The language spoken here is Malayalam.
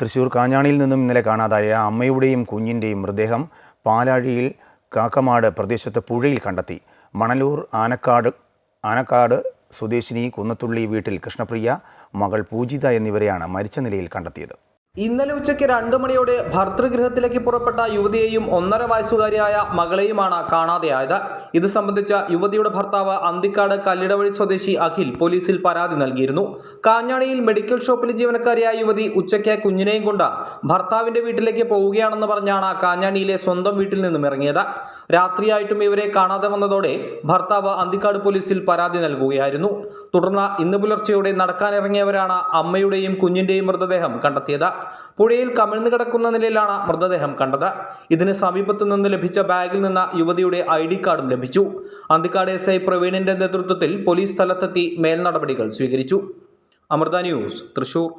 തൃശൂർ കാഞ്ഞാണിയിൽ നിന്നും ഇന്നലെ കാണാതായ അമ്മയുടെയും കുഞ്ഞിന്റെയും മൃതദേഹം പാലാഴിയിൽ കാക്കമാട് പ്രദേശത്ത് പുഴയിൽ കണ്ടെത്തി. മണലൂർ ആനക്കാട് ആനക്കാട് സ്വദേശിനി കുന്നത്തുള്ളി വീട്ടിൽ കൃഷ്ണപ്രിയ മകൾ പൂജിത എന്നിവരെയാണ് മരിച്ച നിലയിൽ കണ്ടെത്തിയത്. ഇന്നലെ ഉച്ചയ്ക്ക് രണ്ടു മണിയോടെ ഭർത്തൃഗൃഹത്തിലേക്ക് പുറപ്പെട്ട യുവതിയെയും ഒന്നര വയസ്സുകാരിയായ മകളെയുമാണ് കാണാതെയായത്. ഇത് സംബന്ധിച്ച യുവതിയുടെ ഭർത്താവ് അന്തിക്കാട് കല്ലിടവഴി സ്വദേശി അഖിൽ പോലീസിൽ പരാതി നൽകിയിരുന്നു. കാഞ്ഞാണിയിൽ മെഡിക്കൽ ഷോപ്പിലെ ജീവനക്കാരിയായ യുവതി ഉച്ചയ്ക്ക് കുഞ്ഞിനെയും കൊണ്ട് ഭർത്താവിന്റെ വീട്ടിലേക്ക് പോവുകയാണെന്ന് പറഞ്ഞാണ് കാഞ്ഞാണിയിലെ സ്വന്തം വീട്ടിൽ നിന്നും ഇറങ്ങിയത്. രാത്രിയായിട്ടും ഇവരെ കാണാതെ വന്നതോടെ ഭർത്താവ് അന്തിക്കാട് പോലീസിൽ പരാതി നൽകുകയായിരുന്നു. തുടർന്ന് ഇന്ന് പുലർച്ചെയോടെ നടക്കാനിറങ്ങിയവരാണ് അമ്മയുടെയും കുഞ്ഞിന്റെയും മൃതദേഹം കണ്ടെത്തിയത്. പുഴയിൽ കമിഴ്ന്നു കിടക്കുന്ന നിലയിലാണ് മൃതദേഹം കണ്ടത്. ഇതിന് സമീപത്തു നിന്ന് ലഭിച്ച ബാഗിൽ നിന്ന് യുവതിയുടെ ഐ ഡി കാർഡും ലഭിച്ചു. അന്തിക്കാട് എസ് ഐ പ്രവീണിന്റെ നേതൃത്വത്തിൽ പോലീസ് സ്ഥലത്തെത്തി മേൽനടപടികൾ സ്വീകരിച്ചു. അമൃത ന്യൂസ് തൃശൂർ.